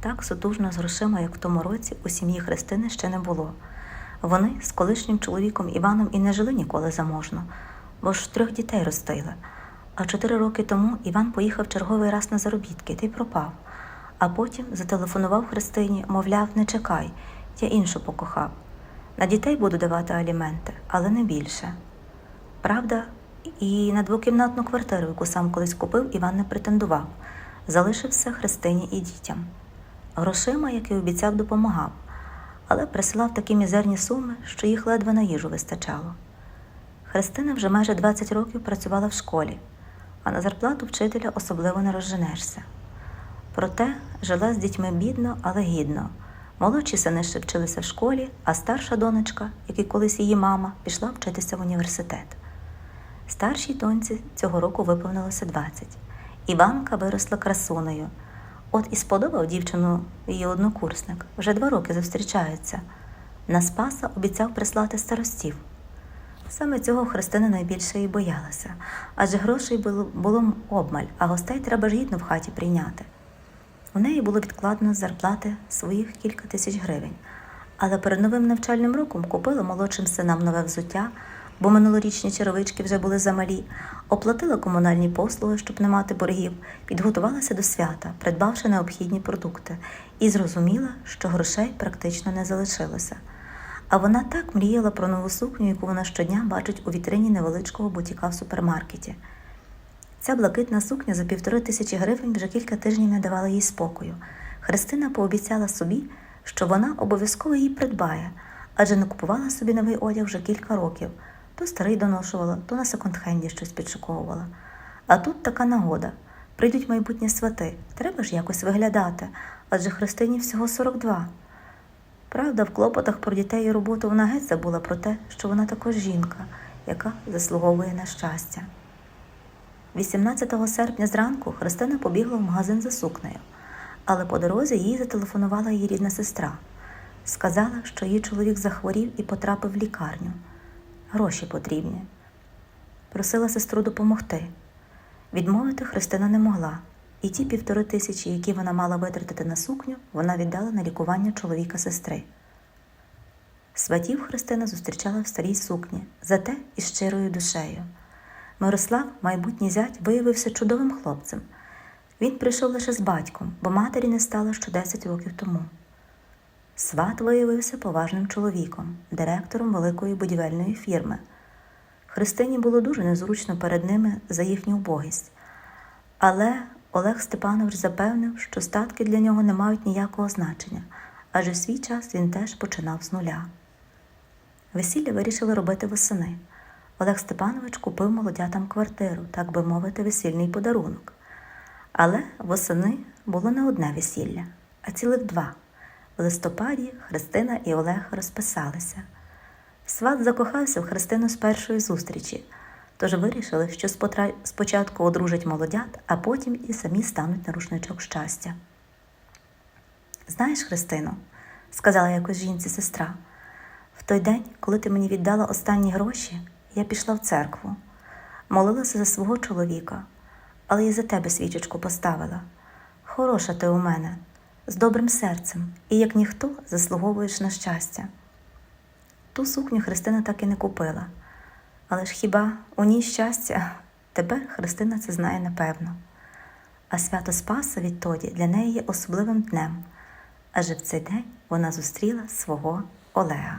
Так сутужно з грошима, як в тому році, у сім'ї Христини ще не було. Вони з колишнім чоловіком Іваном і не жили ніколи заможно, бо ж трьох дітей ростили. А чотири роки тому Іван поїхав черговий раз на заробітки та й пропав. А потім зателефонував Христині, мовляв, не чекай, я іншу покохав. На дітей буду давати аліменти, але не більше. Правда, і на двокімнатну квартиру, яку сам колись купив, Іван не претендував, залишив все Христині і дітям. Грошима, як і обіцяв, допомагав, але присилав такі мізерні суми, що їх ледве на їжу вистачало. Христина вже майже 20 років працювала в школі, а на зарплату вчителя особливо не розженешся. Проте жила з дітьми бідно, але гідно. Молодші сини ще вчилися в школі, а старша донечка, як і колись її мама, пішла вчитися в університет. Старшій доньці цього року виповнилося 20. Іванка виросла красунею. От і сподобав дівчину її однокурсник, вже два роки зустрічаються. На Спаса обіцяв прислати старостів. Саме цього Христина найбільше і боялася, адже грошей було, обмаль, а гостей треба ж гідно в хаті прийняти. У неї було відкладено з зарплати своїх кілька тисяч гривень, але перед новим навчальним роком купила молодшим синам нове взуття, бо минулорічні черевички вже були замалі, оплатила комунальні послуги, щоб не мати боргів, підготувалася до свята, придбавши необхідні продукти, і зрозуміла, що грошей практично не залишилося. А вона так мріяла про нову сукню, яку вона щодня бачить у вітрині невеличкого бутіка в супермаркеті. Ця блакитна сукня за півтори тисячі гривень вже кілька тижнів не давала їй спокою. Христина пообіцяла собі, що вона обов'язково її придбає, адже не купувала собі новий одяг вже кілька років. То старий доношувала, то на секонд-хенді щось підшуковувала. А тут така нагода. Прийдуть майбутні свати, треба ж якось виглядати, адже Христині всього 42. Правда, в клопотах про дітей і роботу вона геть забула про те, що вона також жінка, яка заслуговує на щастя. 18 серпня зранку Христина побігла в магазин за сукнею, але по дорозі їй зателефонувала її рідна сестра. Сказала, що її чоловік захворів і потрапив в лікарню. Гроші потрібні. Просила сестру допомогти. Відмовити Христина не могла, і ті півтори тисячі, які вона мала витратити на сукню, вона віддала на лікування чоловіка сестри. Сватів Христина зустрічала в старій сукні, зате із щирою душею. Мирослав, майбутній зять, виявився чудовим хлопцем. Він прийшов лише з батьком, бо матері не стало ще 10 років тому. Сват виявився поважним чоловіком, директором великої будівельної фірми. Христині було дуже незручно перед ними за їхню убогість. Але Олег Степанович запевнив, що статки для нього не мають ніякого значення, адже в свій час він теж починав з нуля. Весілля вирішили робити восени. Олег Степанович купив молодятам квартиру, так би мовити, весільний подарунок. Але восени було не одне весілля, а цілих два. В листопаді Христина і Олег розписалися. Сват закохався в Христину з першої зустрічі, тож вирішили, що спочатку одружать молодят, а потім і самі стануть на рушничок щастя. Знаєш, Христино, сказала якось жінці сестра, в той день, коли ти мені віддала останні гроші, я пішла в церкву, молилася за свого чоловіка, але і за тебе свічечку поставила. Хороша ти у мене, з добрим серцем, і як ніхто заслуговуєш на щастя. Ту сукню Христина так і не купила. Але ж хіба у ній щастя? Тепер Христина це знає напевно. А свято Спаса відтоді для неї є особливим днем, адже в цей день вона зустріла свого Олега.